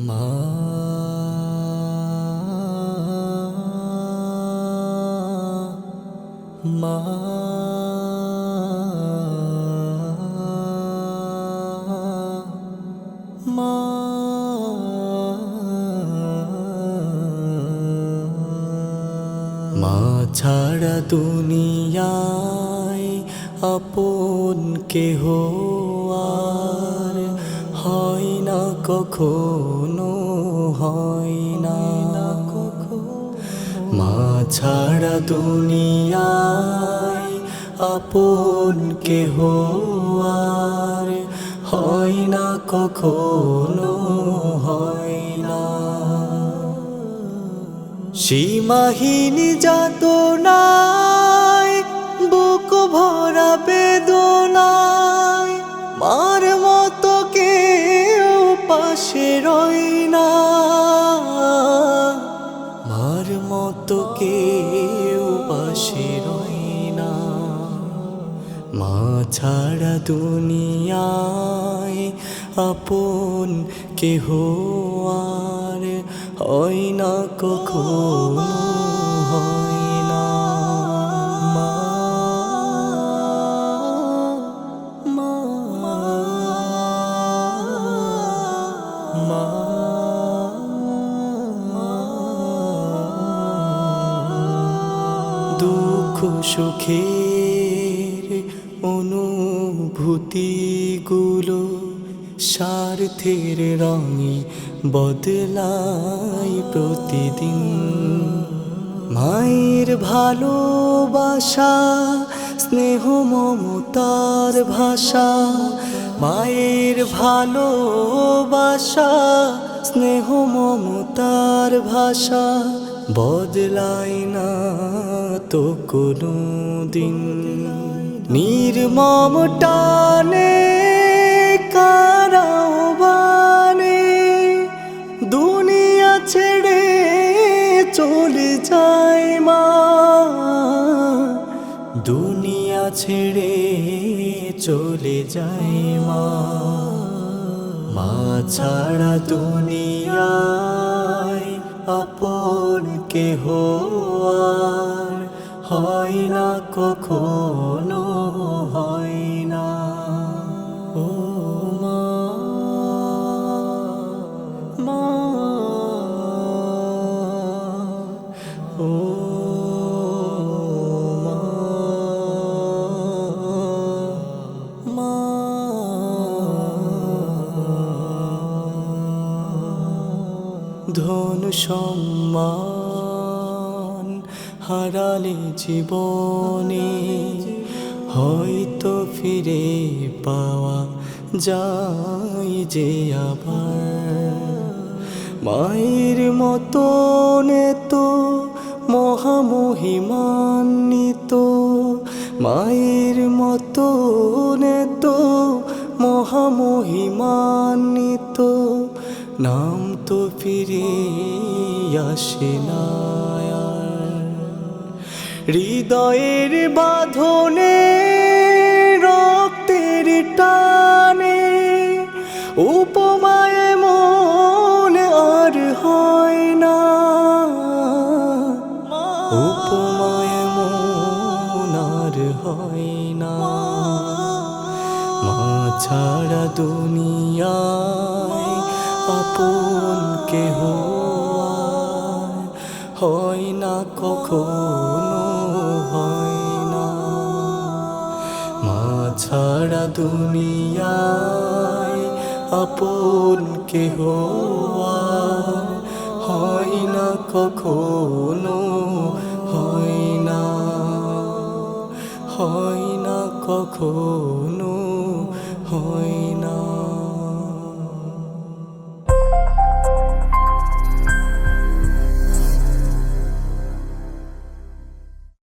মা মা মা মা ছাড়া দুনিয়ায় আপন কেহ আর হয় না কখনো হয় না। মা ছাড়া দুনিয়ায় আপন আর হয় না, কখনো হয় না। সীমাহীন যাতনায় কেউ পাশে রই না। মা ছাড়া দুনিয়ায় আপন কেহ আর হয় না কখনো হয়। দুঃখ সুখের অনুভূতিগুলো স্বার্থের রঙে বদলাই প্রতিদিন। মায়ের ভালোবাসা স্নেহ মমতার ভাষা মায়ের ভালোবাসা স্নেহ মমতার ভাষা বদলাই না তো কোনো দিন নির্মম টানে কারাও দুনিয়া ছেড়ে চলে যায় মা। দুনিয়া ছেড়ে চলে যায় মা। ছাড়া দুনিয়ায় আপন কেহ আর হয় না কখনো হয় না। ও মা ধন সম্মান হারালে জীবনে হয়তো ফিরে পাওয়া যায় যে আবার। মায়ের মতন তো মহামহিমান্বিত, মায়ের মতন তো মহামহিমান্বিত নাম তো ফিরে আসে না। হৃদয়ের বাঁধনে, রক্তের টানে, উপমায় মন আর হয় না উপমায় মন আর হয় না মা ছাড়া দুনিয়ায় আপন কেহ হয় না, কখনো হয় না। মা ছাড়া দুনিয়ায় আপন কেহ হয় না, কখনো হয় না। হয় না, কখনো হয় না।